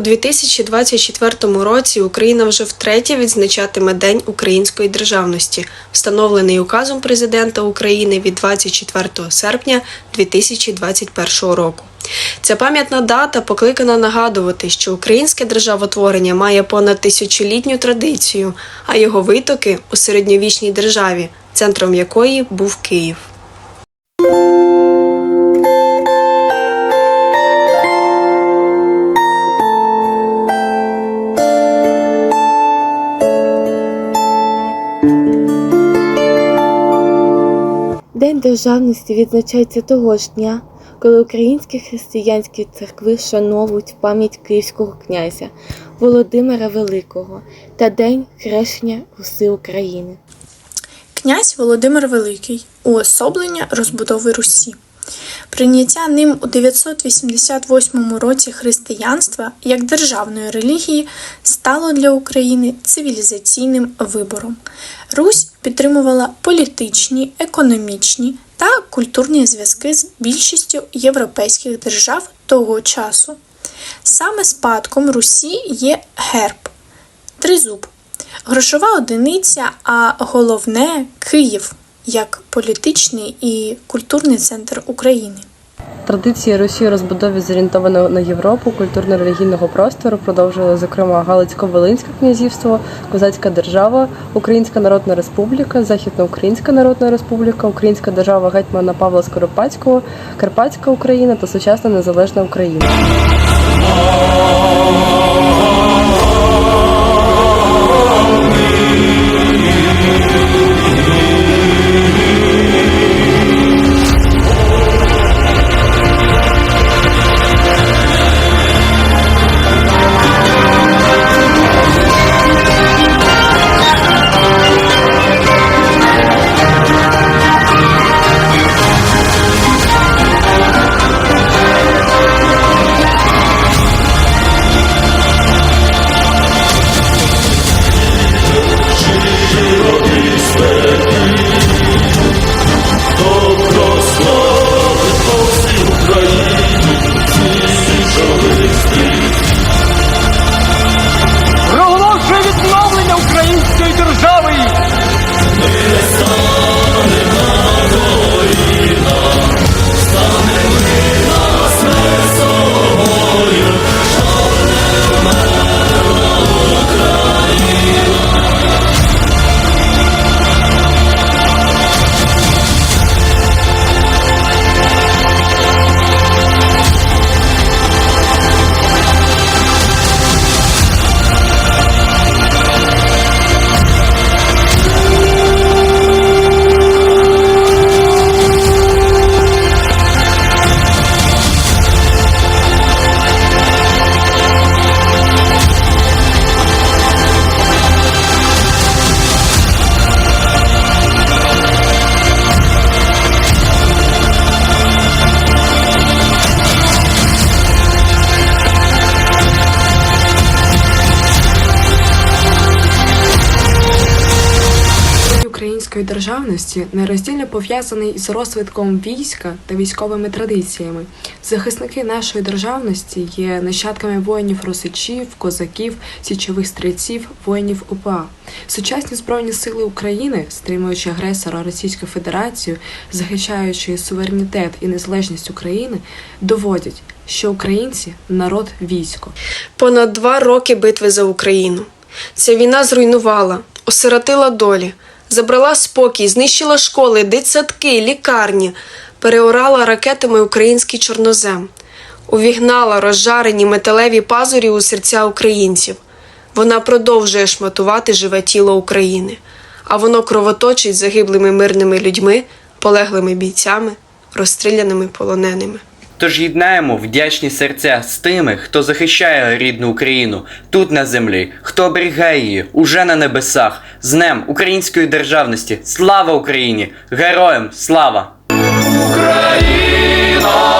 2024 році Україна вже втретє відзначатиме День української державності, встановлений указом президента України від 24 серпня 2021 року. Ця пам'ятна дата покликана нагадувати, що українське державотворення має понад тисячолітню традицію, а його витоки у середньовічній державі, центром якої був Київ. День державності відзначається того ж дня, коли українські християнські церкви вшановують пам'ять київського князя Володимира Великого та День хрещення Руси України. Князь Володимир Великий уособлення розбудови Русі. Прийняття ним у 988 році християнства як державної релігії стало для України цивілізаційним вибором. Русь підтримувала політичні, економічні та культурні зв'язки з більшістю європейських держав того часу. Саме спадком Русі є герб тризуб, грошова одиниця, а головне Київ як політичний і культурний центр України. Традиції Росії розбудові зорієнтовано на Європу, культурно-релігійного простору продовжували, зокрема, Галицько-Волинське князівство, Козацька держава, Українська Народна Республіка, Західноукраїнська Народна Республіка, Українська держава гетьмана Павла Скоропадського, Карпатська Україна та сучасна незалежна Україна. Української державності нероздільно пов'язаний із розвитком війська та військовими традиціями. Захисники нашої державності є нащадками воїнів росичів, козаків, січових стрільців, воїнів УПА. Сучасні збройні сили України, стримуючи агресора Російську Федерацію, захищаючи суверенітет і незалежність України, доводять, що українці народ військо. Понад два роки битви за Україну. Ця війна зруйнувала, осиротила долі, забрала спокій, знищила школи, дитсадки, лікарні, переорала ракетами український чорнозем, увігнала розжарені металеві пазурі у серця українців. Вона продовжує шматувати живе тіло України, а воно кровоточить загиблими мирними людьми, полеглими бійцями, розстріляними полоненими. Тож єднаємо вдячні серця з тими, хто захищає рідну Україну тут на землі, хто оберігає її уже на небесах. З Днем української державності. Слава Україні! Героям слава! Україно!